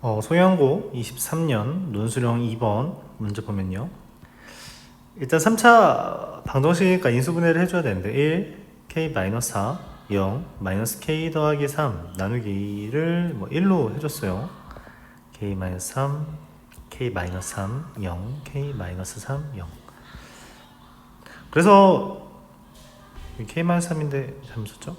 어, 소양고 23년 논수령 2번 문제 보면요. 일단 3차 방정식이니까 인수분해를 해줘야 되는데 1, k-4, 0, 마이너스 k 더하기 3 나누기 2를 뭐 1로 해줬어요. k-3, k-3, 0, k-3, 0. 그래서 k-3인데 잘못 썼죠?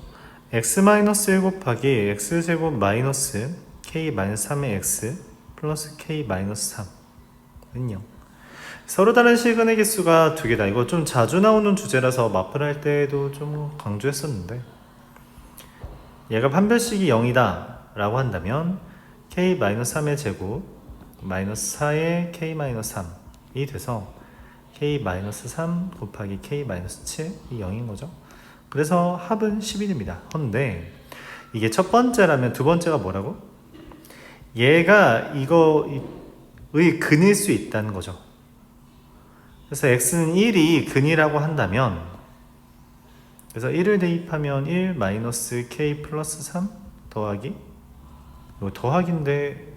x-1 곱하기 x제곱 마이너스 k-3의 x 플러스 k-3은 0 서로 다른 시근의 개수가 두 개다 이거 좀 자주 나오는 주제라서 마플 할 때도 좀 강조했었는데 얘가 판별식이 0이다 라고 한다면 k-3의 제곱 마이너스 4의 k-3이 돼서 k-3 곱하기 k-7이 0인 거죠 그래서 합은 11입니다. 헌데 이게 첫 번째라면 두 번째가 뭐라고? 얘가 이거의 근일 수 있다는 거죠. 그래서 x는 1이 근이라고 한다면 그래서 1을 대입하면 1 마이너스 k 플러스 3 더하기 이거 더하기인데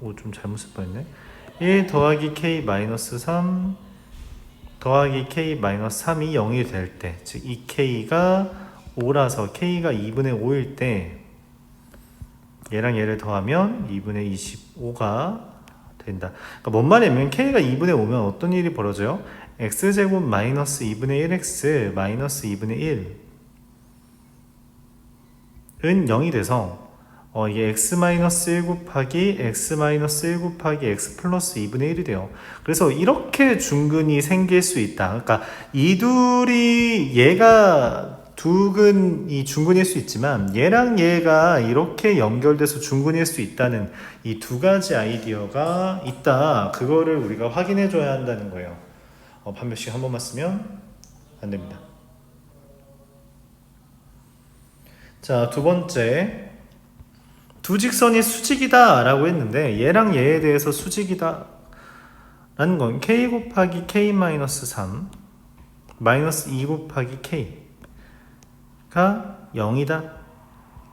오 좀 잘못 쓸 뻔했네 1 더하기 k 마이너스 3 더하기 k 마이너스 3이 0이 될 때, 즉이 k가 5라서 k가 2분의 5일 때 얘랑 얘를 더하면 2분의 25가 된다. 그러니까 뭔 말이냐면 k가 2분의 5면 어떤 일이 벌어져요? x제곱 마이너스 2분의 1x 마이너스 2분의 1은 0이 돼서 어, 이게 x-1 곱하기 x-1 곱하기 x 플러스 2분의 1이 돼요. 그래서 이렇게 중근이 생길 수 있다. 그러니까 이 둘이 얘가 두 근이 중근일 수 있지만 얘랑 얘가 이렇게 연결돼서 중근일 수 있다는 이 두 가지 아이디어가 있다. 그거를 우리가 확인해 줘야 한다는 거예요. 어, 판별식 한 번만 쓰면 안 됩니다. 자, 두 번째. 두 직선이 수직이다 라고 했는데 얘랑 얘에 대해서 수직이다 라는 건 k 곱하기 k 마이너스 3 마이너스 2 곱하기 k 가 0이다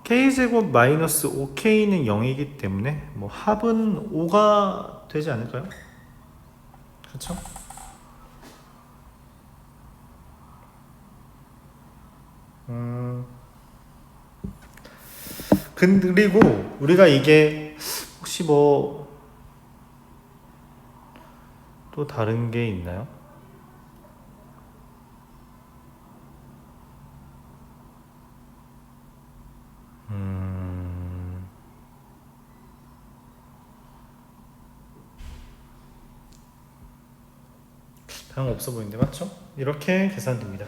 k제곱 마이너스 5k는 0이기 때문에 뭐 합은 5가 되지 않을까요? 그렇죠? 음... 그리고 우리가 이게 혹시 뭐 또 다른 게 있나요? 거 없어 보이는데 맞죠? 이렇게 계산됩니다.